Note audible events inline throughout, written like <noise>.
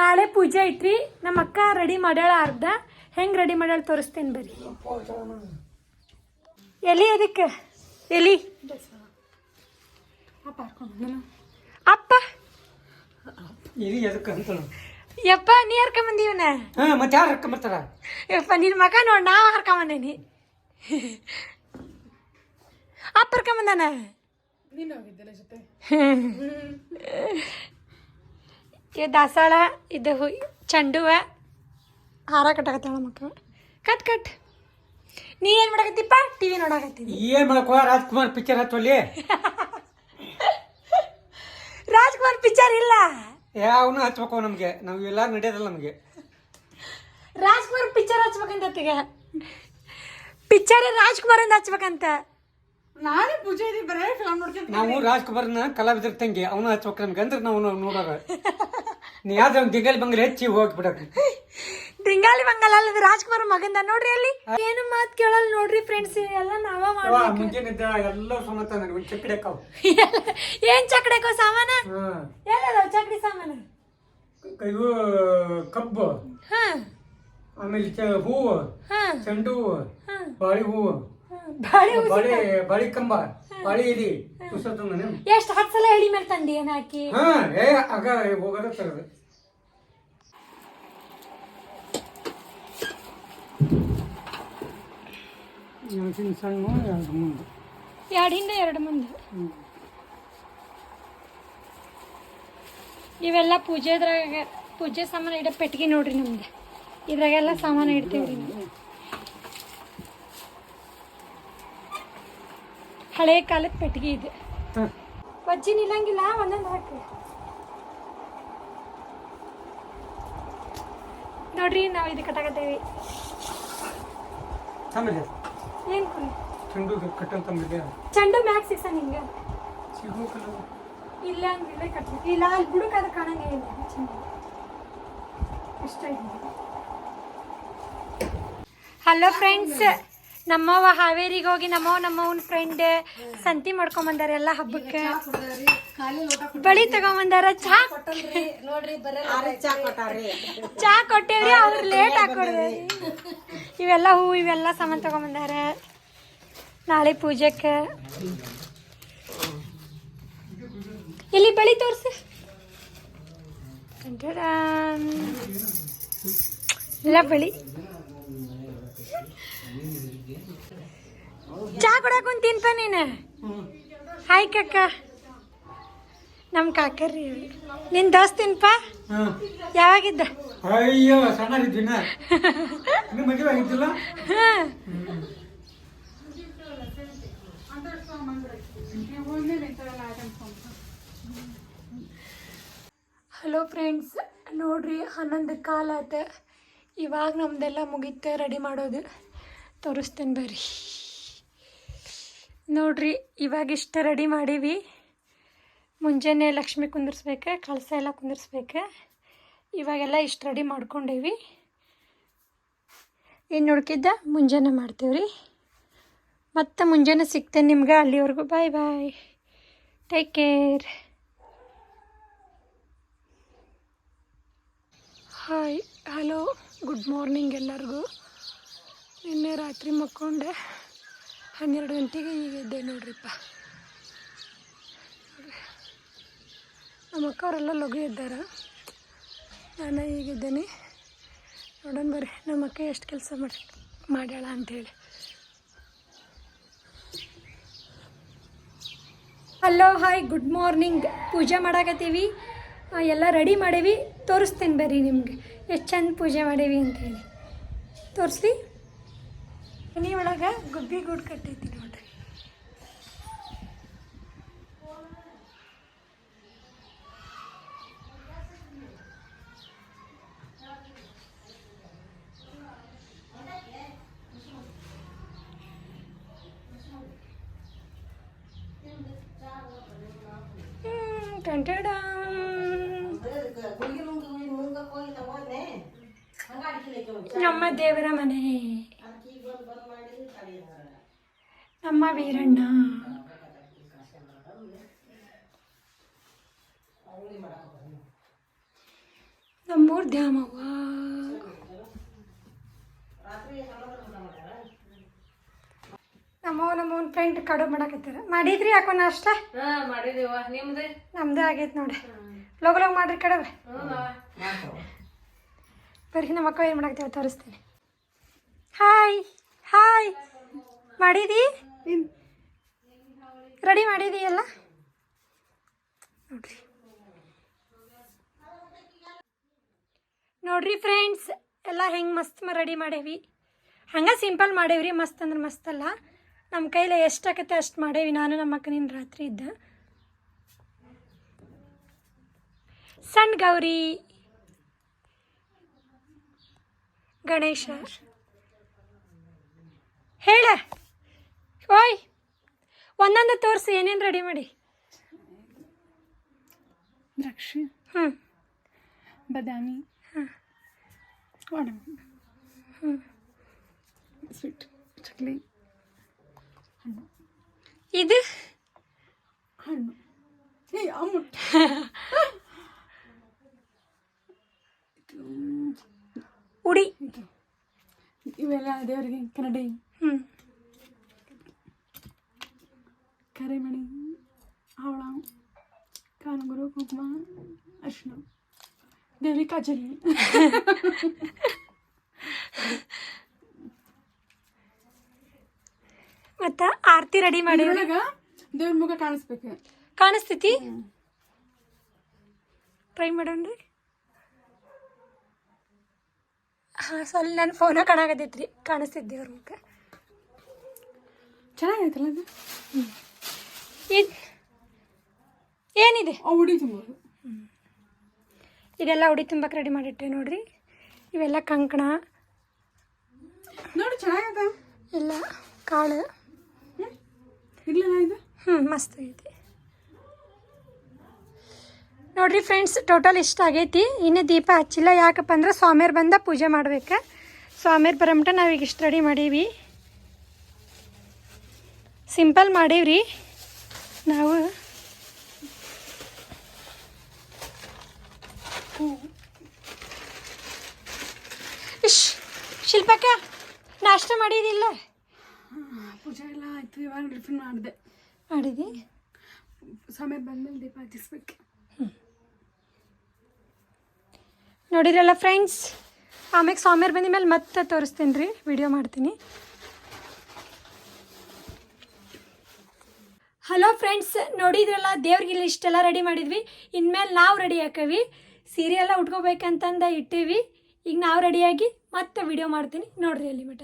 ನಾಳೆ ಪೂಜೆ ಐತ್ರಿ. ನಮ್ಮ ಅಕ್ಕ ರೆಡಿ ಮಾಡ್ಯಾಳ ಅರ್ಧ. ಹೆಂಗ್ ರೆಡಿ ಮಾಡ್ಯಾಳ ತೋರಿಸ್ತೇನೆ ಬರ್ರಿ. ಎಲ್ಲಿ ಅದಕ್ಕೆ ಎಲ್ಲಿ ಅಪ್ಪ. ಅದಕ್ಕೆ ಅಂತ ಯಪ್ಪ ನೀ ಹರ್ಕೊಂಬಂದೀವನ ಹಾ ಮತ್ತೆ ಯಾರು ಹಾಕೊಂಬರ್ತಾರ ಯಪ್ಪ ನಿನ್ ಮಗ ನೋಡ್ ನಾವ್ ಹರ್ಕೊಂಬಂದೇನಿ ಅಪ್ಪ ಹರ್ಕೊಂಬಂದಾನ ಇದು ದಾಸಾಳ ಇದು ಹೂ ಚೆಂಡುವ. ಹಾರ ಕಟ್ಟಾಕತ್ತಾಳ ಮಕ್ಕ ಕಟ್ ಕಟ್. ನೀ ಏನ್ ಮಾಡಕತ್ತಿಪ್ಪ? ಟಿವಿ ನೋಡಕತ್ತೀನಿ ಏನ್ ಮಾಡಕ್ ರಾಜ್ಕುಮಾರ್ ಪಿಕ್ಚರ್ ಹತ್ತಲ್ಲಿ ರಾಜ್ಕುಮಾರ್ ಪಿಕ್ಚರ್ ಇಲ್ಲ. ಯಾವನು ಹಚ್ಬೇಕು ನಮ್ಗೆ. ನಾವ್ ಎಲ್ಲ ನಡೆಯದಲ್ಲ ನಮ್ಗೆ. ರಾಜ್ಕುಮಾರ್ ಪಿಕ್ಚರ್ ಹಚ್ಬೇಕಂತ ಪಿಕ್ಚರ್ ರಾಜ್ಕುಮಾರ್ ಅಂತ ಹಚ್ಬೇಕಂತ. ನಾನೇ ಪೂಜೆ ಇದೀವಿ ಬರೇ ಫಿಲಮ್ ನೋಡ್ಕೊಂಡು ನಾವು ರಾಜ್ಕುಮಾರ್ನ ಕಲಾವಿದ್ರ ತಂಗಿ ಅವನು ಹಚ್ಬೇಕು ನಮ್ಗೆ ಅಂದ್ರೆ ನಾವು ನೋಡೋಣ <laughs> ನೀ ಯಾವ್ದು ಅವ್ನು ದಿಂಗಾಲಿ ಬಂಗಲ್ ಹೆಚ್ಚಿ ಹೋಗ್ಬಿಡಕ್ ದಿಂಗಾಲಿ ಬಂಗಲ್ ಅಲ್ಲ ರಾಜ್ಕುಮಾರ್ ಮಗಂದ ನೋಡ್ರಿ ಅಲ್ಲಿ? ಏನು ಮಾತ್ ಕೇಳಲ್ಲ ನೋಡ್ರಿ ಫ್ರೆಂಡ್ಸ್ ಎಲ್ಲ ನಾವ ಮಾಡ ಮುಂಜಾನೆ ಎಲ್ಲ ಸುಮತ ನನಗೆ ಚಕ್ಕಡಿ ಏನ್ ಚಕಡೆಕೋ ಸಾಮಾನ? ಹಾ. ಎಲ್ಲ ಚಕಡಿ ಸಾಮಾನ. ಇವು ಕಬ್ಬು ಹಾ. ಆಮೇಲೆ ಚ- ಹೂವು ಚಂಡು ಚೆಂಡು ಹೂವು ಹಾ. ಬಾಳಿ ಹೂವು. ಬಾಳಿ ಬಾಳಿ ಬಾಳಿ ಕಂಬ. ಬಾಳಿ ಇಲಿ ಕುಸತಂದನೆ ಎಷ್ಟ್ ಹತ್ತು ಸಲ ಎಳಿ ಮೇಲೆ ತಂದಿ ಏನ್ ಹಾಕಿ? ಹಾ ಏ ಆಗ ಹೋಗೋದ ತರದು ಮೆಣಸಿನ ಸಣ್ಣ ಎರಡು ಮುಂದೆ. ಎರಡು ಹಿಂದೆ ಎರಡು ಮುಂದೆ. ಇವೆಲ್ಲ ಪೂಜೆದ್ರಾಗ ಪೂಜೆ ಸಾಮಾನು ಇಡೋ ಪೆಟ್ಟಿಗೆ ನೋಡ್ರಿ ನಮ್ದು ಇದ್ರಾಗೆಲ್ಲ ಸಾಮಾನು ಇಡ್ತೇವ್ರಿ ನಾವು. ಹಳೆ ಕಾಲದ ಪೆಟ್ಟಿಗೆ ಇದೆ. ಬಜ್ಜಿ ನಿಲ್ಲಂಗಿಲ್ಲ ಒಂದೊಂದು ಹಾಕಿ. ನೋಡ್ರಿ ನಾವು ಇದು ಕಟ್ಟಾಕತ್ತೇವಿ. ಆಮೇಲೆ ಏನ್ ಚೆಂಡು ಕಟ್ಟಂತ ಚೆಂಡು ಮ್ಯಾಕ್ ಸಿಕ್ಸ ನಿಂಗೆ? ಇಲ್ಲ ಅಂದ್ರೆ ಕಟ್ಟಿ ಇಲ್ಲ ಅಲ್ಲಿ ಬುಡಕ್ ಅದು ಕಾಣಂಗೇ ಇಲ್ಲ ಚೆಂಡು ಇಷ್ಟ ಹಲೋ ಫ್ರೆಂಡ್ಸ್ ನಮ್ಮವ್ವ ಹಾವೇರಿಗೆ ಹೋಗಿ ನಮ್ಮವ್ವ ನಮ್ಮವನ ಫ್ರೆಂಡ್ ಸಂತಿ ಮಾಡ್ಕೊಂಬಂದಾರ ಎಲ್ಲ ಹಬ್ಬಕ್ಕೆ. ಬಳಿ ತಗೊಂಬಂದಾರ ಚಾ. ಚಾ ಕೊಟ್ಟೇವ್ರಿ ಅವ್ರು ಲೇಟ್ ಹಾಕೊಡ್ರಿ ಇವೆಲ್ಲ ಹೂ ಇವೆಲ್ಲ ಸಾಮಾನು ತಗೊಂಬಂದಾರ. ನಾಳೆ ಪೂಜೆಕ್ಕೆ ಇಲ್ಲಿ ಬಳಿ ತೋರ್ಸು. ಎಲ್ಲ ಬಳಿ. ಚಾ ಕೊಡಕ್ ತಿಂತ ನೀನು. ಹಾಯ್ ಕಕ್ಕ ನಮ್ಮ ಕಾಕರಿ. ನಿನ್ ದೋಸ್ತ ತಿನ್ಪ? ಯಾವಾಗಿದ್ದ? ಅಯ್ಯೋ ಸಣ್ಣ ಹಲೋ ಫ್ರೆಂಡ್ಸ್ ನೋಡ್ರಿ ಹನ್ನೊಂದು ಕಾಲ ಆತ ಇವಾಗ ನಮ್ದೆಲ್ಲ ಮುಗೀತು ರೆಡಿ ಮಾಡೋದು. ತೋರಿಸ್ತೇನೆ ಬರ್ರಿ. ನೋಡ್ರಿ, ಇವಾಗ ಇಷ್ಟ ರೆಡಿ ಮಾಡೀವಿ. ಮುಂಜಾನೆ ಲಕ್ಷ್ಮಿ ಕುಂದಿರ್ಸ್ಬೇಕು, ಕಳಸ ಎಲ್ಲ ಕುಂದಿರ್ಸ್ಬೇಕು. ಇವಾಗೆಲ್ಲ ಇಷ್ಟು ರೆಡಿ ಮಾಡ್ಕೊಂಡೇವಿ. ಏನು ನೋಡ್ಕಿದ್ದ, ಮುಂಜಾನೆ ಮಾಡ್ತೀವ್ರಿ. ಮತ್ತೆ ಮುಂಜಾನೆ ಸಿಗ್ತೇನೆ ನಿಮ್ಗೆ, ಅಲ್ಲಿವರೆಗೂ bye bye. Take care hi hello good morning ಎಲ್ಲರಿಗೂ. ನಿನ್ನೆ ರಾತ್ರಿ ಮಕ್ಕೊಂಡೆ. ಹನ್ನೆರಡು ಗಂಟೆಗೆ ಈಗ ಇದ್ದೆ ನೋಡ್ರಿಪ್ಪ. ನಮ್ಮ ಅಕ್ಕವರೆಲ್ಲ ಲಘು ಇದ್ದಾರೆ ನಾನು ಈಗ ಇದ್ದೇನೆ ನೋಡೋಣ ಬರ್ರಿ, ನಮ್ಮ ಅಕ್ಕ ಎಷ್ಟು ಕೆಲಸ ಮಾಡಿ, ಮಾಡ್ಯಾಳ ಅಂಥೇಳಿ ಹಲೋ, ಹಾಯ್, ಗುಡ್ ಮಾರ್ನಿಂಗ್. ಪೂಜೆ ಮಾಡಾಕತ್ತೀವಿ. ಎಲ್ಲ ರೆಡಿ ಮಾಡೇವಿ. ತೋರಿಸ್ತೇನೆ ಬರ್ರಿ ನಿಮಗೆ. ಎಷ್ಟು ಚಂದ ಪೂಜೆ ಮಾಡೇವಿ ಅಂತೇಳಿ. ತೋರಿಸ್ಲಿ ಮನೆ ಒಳಗೆ ಗುಬ್ಬಿ ಗೂಡು ಕಟ್ಟೈತಿ ನೋಡ್ರಿ. ಹ್ಮ್, ಟಂಟಡಾಂ. ನಮ್ಮ ದೇವರ ಮನೆ. ನಮ್ಮ ವೀರಣ್ಣ. ನಮ್ಮೂರ್ ದ್ಯಾಮವ್ವ. ನಮ್ಮವ್ ನಮ್ಮವನ್ ಫ್ರೆಂಡ್ ಕಡುಬು ಮಾಡಕತ್ತಾರ ಮಾಡಿದ್ರಿ ಯಾಕೋ ನಾಷ್ಟ? ನಮ್ದೇ? ಆಗೈತೆ ನೋಡಿ ಲೋಗ ಮಾಡ್ರಿ ಕಡುಬು. ಬರ್ರಿ ನಮ್ಮ ಅಕ್ಕ ಏನು ಮಾಡಕತ್ತೇವೆ ತೋರಿಸ್ತೀನಿ. Hi hi. ಮಾಡಿದಿ? ರೆಡಿ ಮಾಡಿದೀಯಲ್ಲ? ನೋಡ್ರಿ. ನೋಡ್ರಿ ಫ್ರೆಂಡ್ಸ್, ಎಲ್ಲ ಹೆಂಗೆ ಮಸ್ತ್ ರೆಡಿ ಮಾಡೇವಿ. ಹಂಗೆ ಸಿಂಪಲ್ ಮಾಡೇವ್ರಿ, ಮಸ್ತ್ ಅಂದ್ರೆ ಮಸ್ತ್ ಅಲ್ಲ. ನಮ್ಮ ಕೈಲಿ ಎಷ್ಟಾಗತ್ತೆ ಅಷ್ಟು ಮಾಡೇವಿ. ನಾನು ನಮ್ಮ ಅಕ್ಕನಿನ ರಾತ್ರಿ ಇದ್ದ. ಸಣ್ಣ ಗೌರಿ. ಗಣೇಶ. ಹೇಳ. ಓಯ್ ಒಂದೊಂದು ತೋರಿಸಿ ಏನೇನು ರೆಡಿ ಮಾಡಿ ದ್ರಾಕ್ಷಿ ಹ್ಞೂ ಬಾದಾಮಿ ಗೋಡಂಬಿ ಸ್ವೀಟ್ ಚಕ್ಲಿ ಇದು ಹಣ್ಣು ಏ ಅಮ್ಮು ಉಡಿ ಇದು ಇವೆಲ್ಲ ದೇವರಿಗೆ ಕನ್ನಡಿ ಹ್ಞೂ ಕರಿಮಣಿ ಹವಳ ಕಾನುಗುರು ಕುಂಕುಮ ಅರ್ಶಿನ ದೇವಿ ಕಾಜಲಿ ಮತ್ತ ಆರತಿ ರೆಡಿ ಮಾಡಿ. ದೇವ್ರ ಮುಖ ಕಾಣಿಸ್ಬೇಕು. ಕಾಣಿಸ್ತೈತಿ? ಟ್ರೈ ಮಾಡೋಣ್ರಿ ಹಾಂ ಸ್ವಲ್ಪ ನನ್ನ ಫೋನ ಕಾಣಾಕತ್ತೈತ್ರಿ ಕಾಣಿಸ್ತಿದ್ದೆ ಅವ್ರ ಮುಖ. ಚೆನ್ನಾಗೈತಲ್ಲ ಅದು? ಇದು ಏನಿದೆ? ಆ ಉಡಿ ತುಂಬೋದು ಇದೆಲ್ಲ ಉಡಿ ತುಂಬಕ್ಕೆ ರೆಡಿ ಮಾಡಿಟ್ಟೆ ನೋಡ್ರಿ. ಇವೆಲ್ಲ ಕಂಕಣ. ನೋಡಿ ಚೆನ್ನಾಗಿದೆ ಎಲ್ಲ ಕಾಳು. ಹ್ಞೂ ಮಸ್ತ್ ಐತಿ ನೋಡ್ರಿ ಫ್ರೆಂಡ್ಸ್ ಟೋಟಲ್ ಇಷ್ಟ ಆಗೈತಿ. ಇನ್ನು ದೀಪ ಹಚ್ಚಿಲ್ಲ. ಯಾಕಪ್ಪ ಅಂದ್ರೆ ಸ್ವಾಮಿಯರ್ ಬಂದ ಪೂಜೆ ಮಾಡ್ಬೇಕು. ಸ್ವಾಮಿಯರ್ ಬರಮಟ ನಾವೀಗ ಇಷ್ಟು ರೆಡಿ ಮಾಡೀವಿ. ಸಿಂಪಲ್ ಮಾಡೀವ್ರಿ. ನಾವು ಇಶ್ ಶಿಲ್ಪಕ್ಕ ನಾಷ್ಟ ಮಾಡಿದಿಲ್ಲ? ಪೂಜೆ ಎಲ್ಲ ಆಯ್ತು ಇವಾಗ ಟಿಫಿನ್ ಮಾಡಿದೆ. ಮಾಡಿದಿ? ಸಮಯ ಬಂದ್ಮೇಲೆ ದೀಪ ಹಚ್ಚಿಸ್ಬೇಕು. ನೋಡಿರಲ್ಲ ಫ್ರೆಂಡ್ಸ್ ಆಮೇಲೆ ಸ್ವಾಮಿಯರ್ ಬಂದ ಮೇಲೆ ಮತ್ತೆ ತೋರಿಸ್ತೀನಿ ರೀ ವಿಡಿಯೋ ಮಾಡ್ತೀನಿ. ಹಲೋ ಫ್ರೆಂಡ್ಸ್ ನೋಡಿದ್ರಲ್ಲ, ದೇವ್ರಿಗೆ ಇಷ್ಟೆಲ್ಲ ರೆಡಿ ಮಾಡಿದ್ವಿ. ಇನ್ಮೇಲೆ ನಾವು ರೆಡಿ ಹಾಕವಿ ಸೀರೆ ಎಲ್ಲ ಉಟ್ಕೋಬೇಕಂತಂದ ಇಟ್ಟೀವಿ. ಈಗ ನಾವು ರೆಡಿಯಾಗಿ ಮತ್ತೆ ವಿಡಿಯೋ ಮಾಡ್ತೀನಿ. ನೋಡ್ರಿ ಅಲ್ಲಿ ಮಠ.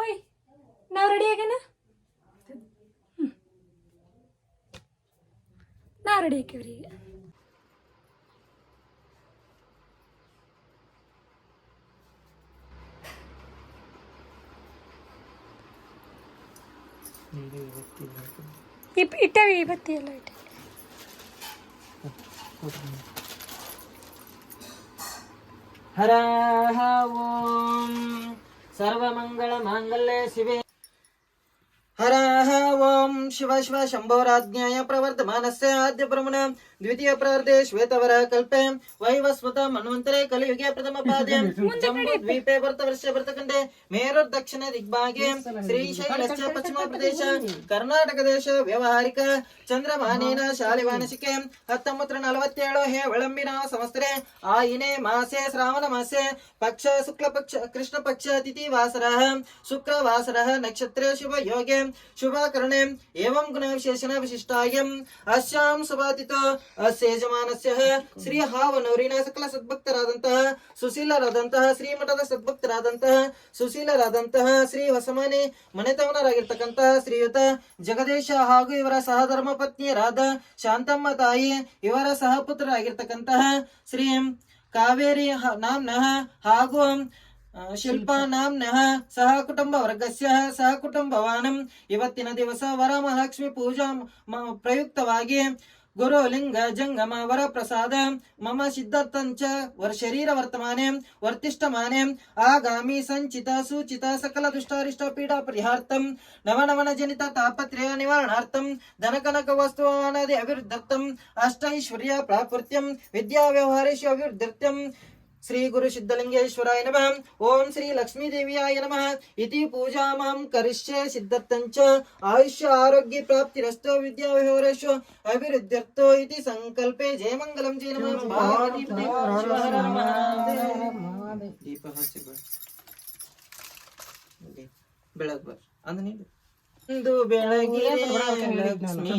ಓಯ್, ನಾವು ರೆಡಿ ಆಗ್ಯಾನ ನಾವು ರೆಡಿ ಹಾಕಿವ್ರಿ ಈಗ. ಇಪ್ ಇಟ್ಟವಿ ಬತ್ತಿ ಎಲ್ಲ ಇಟ್ಟು ಹರ ಓಂ ಸರ್ವಮಂಗಳಮಾಂಗಲ್ಯೆ ಶಿವೆ ಹರ ಓಂ ಶಿವ ಶಿವ ಶಂಭೋರಾಜ್ಞಾಯ ಪ್ರವರ್ಧಮಾನಸ್ಯ ಆದ್ಯ ಪ್ರಮುಣ ದ್ವಿತೀಯ ಪ್ರಾರ್ಧೆ ಶ್ವೇತವರ ಕಲ್ಪೆ ವೈವಸ್ವತ ಮನ್ವಂತರೆ ಕಲಿಯುಗೆ ಪ್ರಥಮ ಪಾದೆ. ದ್ವೀಪೆ ಭರತ ವರ್ಷ ಬರ್ತಕಂಡೆ ಮೇರು ದಕ್ಷಿಣ ದಿಗ್ಭಾಗೆ ಶ್ರೀಶೈಲಶ್ಚ ಪಶ್ಚಿಮ ಪ್ರದೇಶ ಕರ್ನಾಟಕ. ದೇಶ ವ್ಯವಹಾರಿಕ ಚಂದ್ರಮಾನೇನ ಶಾಲಿವಾನಸಿಕೆ ಹತ್ತೊಂಬತ್ತರ ನಲವತ್ತೇಳು ಹೇ ವಿಳಂಬಿನ ಸಂವತ್ಸರೆ. ಆಯಿನೆ ಮಾಸೆ ಶ್ರಾವಣ ಮಾಸೆ ಪಕ್ಷ ಶುಕ್ಲ ಪಕ್ಷ ಕೃಷ್ಣ ಪಕ್ಷ ತಿಥಿ ವಾಸರ ಶುಕ್ರ ವಾಸರ ನಕ್ಷತ್ರ ಶುಭ ಯೋಗೆ ಶುಭ ಕರ್ಣೆ. ವಿಶೇಷಣ ವಿಶಿಷ್ಟಾಯಂ ಅಸ್ಯಾಂ ಸುಭಾತಿತ ಅಸ್ಯ ಯಜಮಾನಸ್ಯ ಶ್ರೀ ಹಾವನೂರಿನ ಸಕಲ ಸದ್ಭಕ್ತರಾದಂತಹ ಸುಶೀಲರಾದಂತಹ ಶ್ರೀಮಠದ ಸದ್ಭಕ್ತರಾದಂತಹ ಸುಶೀಲರಾದಂತಹ ಶ್ರೀ ಹೊಸಮನೆ ಮನೆತವನರಾಗಿರ್ತಕ್ಕಂತಹ ಶ್ರೀಯುತ ಜಗದೀಶ ಹಾಗೂ ಇವರ ಸಹಧರ್ಮ ಪತ್ನಿಯರಾದ ಶಾಂತಮ್ಮ ತಾಯಿ, ಇವರ ಸಹಪುತ್ರರಾಗಿರ್ತಕ್ಕಂತಹ ಶ್ರೀ ಕಾವೇರಿ ನಾಮ್ನಃ ಹಾಗೂ ಆ, ಶಿಲ್ಪಾ ನಾಮ್ನಃ ಸಹ ಕುಟುಂಬ ವರ್ಗಸ್ಯ ಸಹ ಕುಟುಂಬವಾನಂ ಇವತ್ತಿನ ದಿವಸ ವರಮಹಾಲಕ್ಷ್ಮಿ ಪೂಜಾ ಮ- ಪ್ರಯುಕ್ತವಾಗಿ ಗುರುಲಿಂಗ ಜಂಗಮ ವರ ಪ್ರಸಾದ ಮಮ ಸಿದ್ಧಾರ್ಥಂಚ ವರ ಶರೀರ ವರ್ತಮಾನೆ ವರ್ತಿಷ್ಠಮಾನೆ ಆಗಾಮಿ ಸಂಚಿತ ಸೂಚಿತ ಸಕಲ ದುಷ್ಟಾರಿಷ್ಟ ಪೀಡಾ ಪರಿಹಾರ್ಥಂ ನವನವನ ಜನಿತ ತಾಪತ್ರಯ ನಿವಾರಣಾರ್ಥಂ ಧನಕನಕ ವಸ್ತುವಾನಾದಿ ಅಭಿವೃದ್ಧರ್ಥಂ ಅಷ್ಟೈಶ್ವರ್ಯ ಪ್ರಾಪುರ್ತ್ಯಂ ವಿದ್ಯಾ ವ್ಯವಹಾರೇಶು ಅಭಿವೃದ್ಧರ್ಥ್ಯಂ ಶ್ರೀ ಗುರು ಸಿದ್ಧಲಿಂಗೇಶ್ವರಾಯ ನಮಃ ಓಂ ಶ್ರೀ ಲಕ್ಷ್ಮೀ ದೇವಿಯಾಯ ನಮಃ ಇತಿ ಪೂಜಾಮಹಂ ಕರಿಷ್ಯೆ ಸಿದ್ಧರ್ಥಂಚ ಆಯುಷ್ಯ ಆರೋಗ್ಯ ಪ್ರಾಪ್ತಿರಸ್ತು ವಿದ್ಯಾ ವ್ಯವಹಾರೇಶು ಅಭಿವೃದ್ಧ್ಯರ್ಥೋ ಇತಿ ಸಂಕಲ್ಪೆ ಜಯ ಮಂಗಲಂ ಜಯ ನಮಃ ಮಹಾದೀಪದೇ ಶಿವಹರ ಮಹಾದೇವ. ದೀಪ ಹಚ್ಚಿ ಬಾ. ದೀಪ. ಬೆಳಗ್ ಬರ್ ಅಂದ ನೀಡು ಇಂದು ಲಕ್ಷ್ಮೀ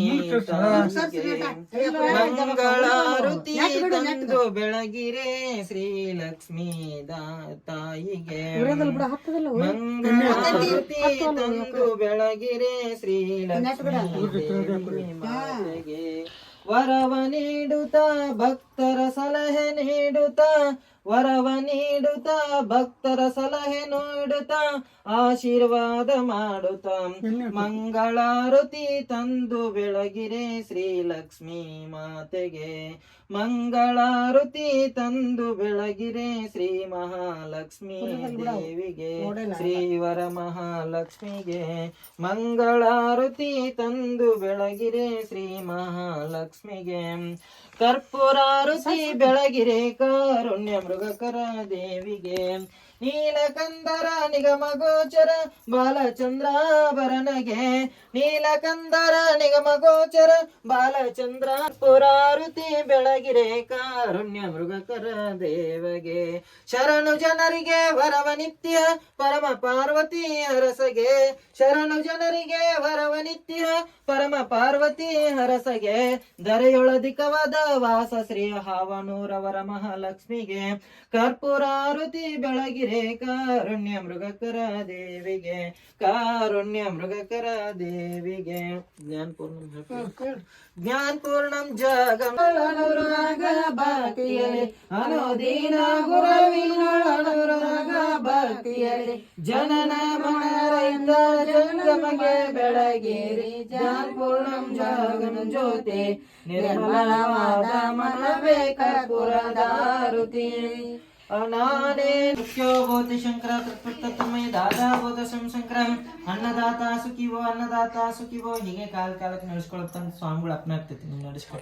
ಮಂಗಳಾರುತಿ ತಂದು ಬೆಳಗಿರೆ ಶ್ರೀ ಲಕ್ಷ್ಮೀ ತಾಯಿಗೆ. ಮಂಗಳಾರುತಿ ತಂದು ಬೆಳಗಿರೆ ಶ್ರೀ ಲಕ್ಷ್ಮೀ ವರವ ನೀಡುತ್ತ ಭಕ್ತರ ಸಲಹೆ ನೀಡುತ್ತ ವರವ ನೀಡುತ್ತಾ ಭಕ್ತರ ಸಲಹೆ ನೋಡುತ್ತಾ ಆಶೀರ್ವಾದ ಮಾಡುತ್ತ. ಮಂಗಳಾರುತಿ ತಂದು ಬೆಳಗಿರೆ ಶ್ರೀ ಲಕ್ಷ್ಮೀ ಮಾತೆಗೆ. ಮಂಗಳಾರುತಿ ತಂದು ಬೆಳಗಿರೆ ಶ್ರೀ ಮಹಾಲಕ್ಷ್ಮೀ ದೇವಿಗೆ. ಶ್ರೀವರ ಮಹಾಲಕ್ಷ್ಮಿಗೆ. ಮಂಗಳಾರುತಿ ತಂದು ಬೆಳಗಿರೆ ಶ್ರೀ ಮಹಾಲಕ್ಷ್ಮಿಗೆ. ಕರ್ಪೂರಾರುತಿ ಬೆಳಗಿರೆ ಕಾರುಣ್ಯ ಮೃಗಕರ ದೇವಿಗೆ. ನೀಲಕಂದರ ನಿಗಮ ಗೋಚರ ಬಾಲಚಂದ್ರಾಭರಣಗೆ. ನೀಲಕಂದರ ನಿಗಮ ಗೋಚರ ಬಾಲಚಂದ್ರ ಪುರಾರುತಿ ಬೆಳಗಿರೆ ಕಾರುಣ್ಯ ಮೃಗಕರ ದೇವಗೆ. ಶರಣು ಜನರಿಗೆ ವರವ ನಿತ್ಯ ಪರಮ ಪಾರ್ವತಿ ಹರಸಗೆ ಶರಣು ಜನರಿಗೆ ವರವ ನಿತ್ಯ ಪರಮ ಪಾರ್ವತಿ ಹರಸಗೆ ದರೆಯೊಳದಿಕವಾದ ವಾಸ ಶ್ರೀ ಹಾವನೂರವರ ಮಹಾಲಕ್ಷ್ಮಿಗೆ. ಕರ್ಪೂರಾರುತಿ ಬೆಳಗಿರೆ ಕಾರುಣ್ಯ ಮೃಗಕರ ದೇವಿಗೆ ಕಾರುಣ್ಯ ಮೃಗಕರ ದೇವಿಗೆ. ಜ್ಞಾನ ಪೂರ್ಣ ಜ್ಞಾನ ಪೂರ್ಣಂ ಜಗಮನುರಾಗ ಭಕ್ತಿಯಲೆ ಅನುದೀನ ಗುರವಿನೊಳನುರಾಗ ಭಕ್ತಿಯಲೆ ಜನನ ಮನರಿಂದ ಜಂಗಮಗೆ ಬೆಳಗಿರಿ. ಜ್ಞಾನ ಪೂರ್ಣಂ ಜಗನ ಜ್ಯೋತಿ. ನಿರ್ಮಲವಾದ ಮನವೇ ಕುರದಾರುತಿ ಅನಾನೇ ಮುಖ್ಯೋ ಭೂತಿ ಶಂಕರ ತತ್ಪುತ್ತಮಯ ದಾದಾ ಬೋಧ ಶಂಕರ ಅನ್ನದಾತ ಸುಖಿವೋ ಅನ್ನದಾತ ಸುಖಿವೋ. ಹೀಗೆ ಕಾಲ ಕಾಲಕ್ಕೆ ನಡೆಸ್ಕೊಳತ್ತಂತ ಸ್ವಾಮಿಗಳು ಅಪ್ನ ಆಗ್ತೈತಿ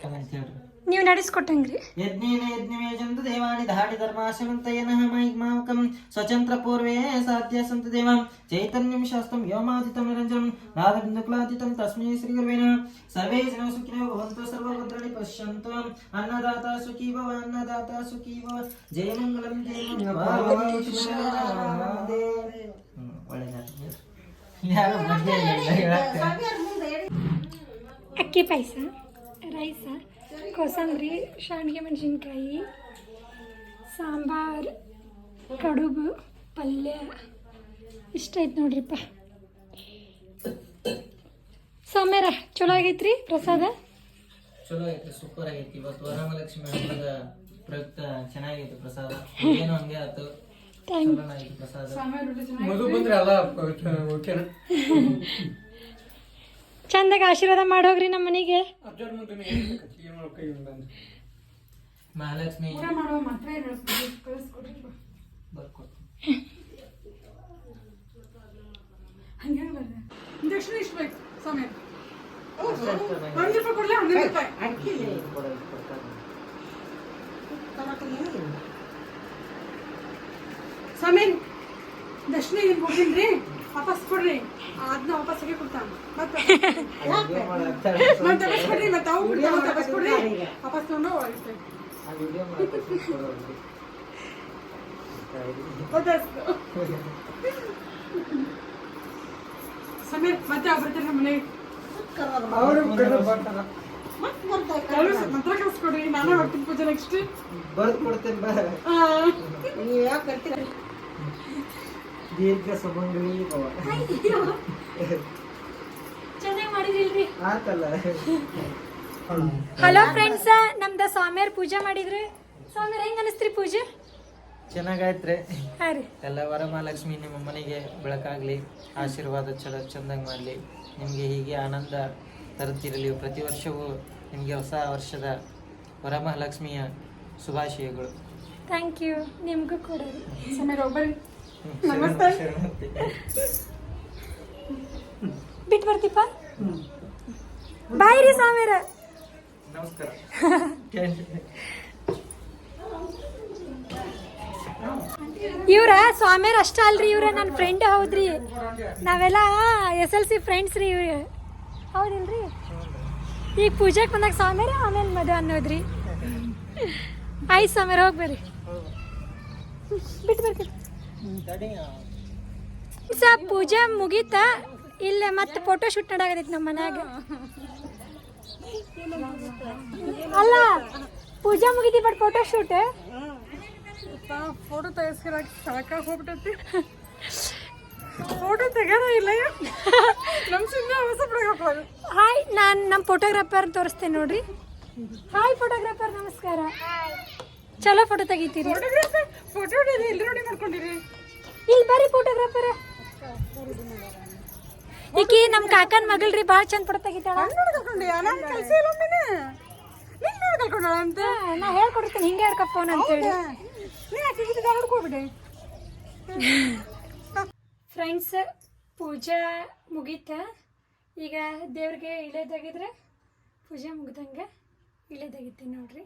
ಅಂತ ಹೇಳ್ರಿ. ನೀವು ನಡೆಸ್ಕೊಟ್ಟಂಗ್ರಿ. ಯಜ್ಞೇನ ಯಜ್ಞವೇ ಜಂತು ದೇವಾನಿ ಧಾಡಿ ಧರ್ಮಾಶವಂತಯನಃ ಮೈಗ್ಮಾವಕಂ ಸ್ವತಂತ್ರ ಪೂರ್ವೇ ಸಾಧ್ಯ ಸಂತ ದೇವ. ಚೈತನ್ಯಂ ಶಾಸ್ತ್ರಂ ವ್ಯೋಮಾದಿತಂ ನಿರಂಜನಂ ನಾದಬಿಂದುಕ್ಲಾದಿತಂ ತಸ್ಮೈ ಶ್ರೀ ಗುರುವೇ ನಮಃ. ಸರ್ವೇ ಜನ ಸುಖಿನೋ ಭವಂತು ಸರ್ವಭದ್ರಾಣಿ ಪಶ್ಯಂತು. ಅನ್ನದಾತ ಸುಖೀ ಭವ ಅನ್ನದಾತ ಸುಖೀ ಭವ ಜಯ ಮಂಗಲಂ ಜಯ ಹೇಳಕ್ಕೆ ಅಕ್ಕಿ ಪಾಯಸ ರೈಸ. ಕೋಸಂಬರಿ ಶಾವಿಗೆ ಮೆಣಸಿನ್ಕಾಯಿ ಸಾಂಬಾರು ಕಡುಬು ಪಲ್ಯ. ಇಷ್ಟ ಐತೆ ನೋಡ್ರಿಪ್ಪ. ಸೌಮ್ಯರ ಚಲೋ ಆಗೈತ್ರಿ ಪ್ರಸಾದ? ಚಲೋ ಐತಿ ಸೂಪರ್ ಆಗೈತಿ ಇವತ್ತು ವರಮಹಾಲಕ್ಷ್ಮಿ ಹಬ್ಬದ ಪ್ರಯುಕ್ತ ಚೆನ್ನಾಗೈತಿ ಪ್ರಸಾದ. ಏನೋ ಹಂಗೆ ಆಯ್ತು ಥ್ಯಾಂಕ್ ಆಯ್ತು ಪ್ರಸಾದ. ಮಧು ಬಂದ್ರೆ ಅಲ್ಲ ಓಕೆ <laughs> ಚಂದಾಗ ಆಶೀರ್ವಾದ ಮಾಡೋಗ್ರಿ ನಮ್ಮ ಮನೆಗೆ ಅಜ್ಜಾರ್ ಮುಂದೆ ಏನು ಮಾಡ್ಕೈ ಬಂದು ಮಹಾಲಕ್ಷ್ಮಿ ಊಟ ಮಾಡುವ ಮಾತ್ರ ಕಳಿಸ್ಕೊಡ್ರಿ ಬರ್ಕೊಡ್ತೀನಿ ಹಂಗೆ ಬರ್ದೆ ದಕ್ಷಿಣ ಇಷ್ಟು ಬೇಕು ಸಮಯ ಹಂಗೆ ರೂಪಾಯಿ ಕೊಡ್ಲಾ ಹಂಗೆ ರೂಪಾಯಿ ಸಮೀರ್ ದಕ್ಷಿಣ ಇಲ್ಲಿ ಹೋಗಿನ್ರಿ ವಾಪಸ್ ಕೊಡ್ರಿ. ಅದನ್ನ ವಾಪಸ್ ಹೇಗೆ ಕೊಡ್ತಾನ. ಮತ್ತೆ? ಮತ್ತೆ ವಾಪಸ್ ಕೊಡ್ರಿ ಮತ್ತೆ ಅವು ಕೊಡ್ತಾವ ಮತ್ತೆ ವಾಪಸ್ ಕೊಡ್ರಿ. ವಾಪಸ್ ತಗೊಂಡು ಗೊತ್ತಾಯ್ತು ಸಮೀರ್ ಮತ್ತೆ ಅವ್ರು ಬರ್ತಾರೆ. ಮನೆಗೆ ಕಳ್ಸ್- ಮಂತ್ರ ಕಳ್ಸ್ಕೊಡ್ರಿ. ನಾನೇ ಹೊಡ್ತೀನಿ ಪೂಜೆ ನೆಕ್ಸ್ಟ್ ಬರ್ದು ಕೊಡ್ತೇನೆ ಬಾ. ದೀರ್ಘ ಸುಮಂಗಲಿ ಭವ ಚೆನ್ನಾಗಿ ಮಾಡಿದಿಲ್ರಿ ಆತಲ್ಲ. ಹಲೋ ಫ್ರೆಂಡ್ಸ್ ನಮ್ದ ಸ್ವಾಮಿಯರ್ ಪೂಜೆ ಮಾಡಿದ್ರಿ. ಸ್ವಾಮಿಯರ್ ಹೆಂಗ್ ಅನಿಸ್ತ್ರಿ ಪೂಜೆ? ಚೆನ್ನಾಗಾಯ್ತ್ರಿ. ಹಾಂ ರೀ. ಎಲ್ಲ ವರಮಹಾಲಕ್ಷ್ಮಿ ನಿಮ್ಮ ಮನೆಗೆ ಬೆಳಕಾಗ್ಲಿ ಆಶೀರ್ವಾದ ಚಲೋ ಚಂದಂಗ್ ಮಾಡಲಿ. ನಿಮಗೆ ಹೀಗೆ ಆನಂದ ತರುತ್ತಿರಲಿ. ಪ್ರತಿ ವರ್ಷವೂ ನಿಮಗೆ ಹೊಸ ವರ್ಷದ ವರಮಹಾಲಕ್ಷ್ಮಿಯ ಶುಭಾಶಯಗಳು. ಥ್ಯಾಂಕ್ ಯು ನಿಮಗೂ ಕೂಡ ಒಬ್ಬರಿ ನಮಸ್ತೆ. ಬಿಟ್ಟು ಬರ್ತೀಪ ಬಾಯ್ ರೀ ಸಾಮೇರ ನಮಸ್ಕಾರ <laughs> ಇವ್ರ ಸ್ವಾಮಿಯರ್ ಅಷ್ಟ ಅಲ್ರಿ ಇವ್ರ ನನ್ನ ಫ್ರೆಂಡ್ ಹೌದ್ರಿ. ನಾವೆಲ್ಲ ಎಸ್ ಎಲ್ ಸಿ ಫ್ರೆಂಡ್ಸ್ ರೀ ಇವ್ರ. ಹೌದಿಲ್ರಿ ಈಗ ಪೂಜೆಗೆ ಬಂದಾಗ ಸ್ವಾಮಿಯರ ಆಮೇಲೆ ಮದುವೆ ಅನ್ನೋದ್ರಿ. ಆಯ್ತು ಸ್ವಾಮಿಯರ್ ಹೋಗಿ ಬರ್ರಿ. ಬಿಟ್ಟು ಬರ್ತೀವಿ ಸ ಪೂಜೆ ಮುಗೀತ ಇಲ್ಲೇ ಮತ್ತೆ ಫೋಟೋ ಶೂಟ್ ನಡಾಗತೈತಿ ನಮ್ಮ ಮನ್ಯಾಗ. ಅಲ್ಲ ಪೂಜೆ ಮುಗಿತಿ ಬಟ್ ಫೋಟೋ ಶೂಟ್ ಫೋಟೋ ತೆಗೆಸ್ಕೊಳಕ್ ಸಾಕಾಗಿ ಹೋಗ್ಬಿಟ್ಟೈತಿ ಫೋಟೋ ತೆಗೋಣ ಇಲ್ಲ ನಮ್ ಸುಮ್ಮನೆ ಹೊಸ ಹಾಯ್ ನಾನು ನಮ್ಮ ಫೋಟೋಗ್ರಾಫರ್ ತೋರಿಸ್ತೇನೆ ನೋಡ್ರಿ. ಹಾಯ್ ಫೋಟೋಗ್ರಾಫರ್ ನಮಸ್ಕಾರ. ಚಲೋ ಫೋಟೋ ತೆಗಿತೀರಿ. ಫೋಟೋ ಎಲ್ಲಿ ರೆಡಿ ಮಾಡ್ಕೊಂಡಿರಿ? ಇಲ್ಲಿ ಬರ್ರಿ ಫೋಟೋಗ್ರಾಫರ್ ಈಕಿ ನಮ್ಮ ಕಾಕನ ಮಗಳ್ರಿ ಭಾಳ ಚಂದ ಫೋಟೋ ತೆಗಿತಾಳ. ನೋಡಿ ಕಲ್ಕೊಂಡಿ ನಾನು ಕೆಲಸ ಇಲ್ಲ ಒಮ್ಮೆನೆ. ನೀನ್ ನೋಡಿ ಕಲ್ಕೊಂಡಳ ಅಂತ? ನಾ ಹೇಳ್ಕೊಡ್ತೀನಿ ಹಿಂಗೆ ಹೇಳ್ಕೊ ಫೋನ್ ಅಂತೇಳಿ ನೀ ಯಾಕೆ ನೋಡ್ಕೊಬಿಡಿ ಫ್ರೆಂಡ್ಸ್ ಪೂಜಾ ಮುಗೀತ. ಈಗ ದೇವ್ರಿಗೆ ಇಳೆದಾಗಿದ್ರೆ ಪೂಜೆ ಮುಗ್ದಂಗೆ ಇಳೆದಾಗಿತ್ತೀನಿ ನೋಡ್ರಿ.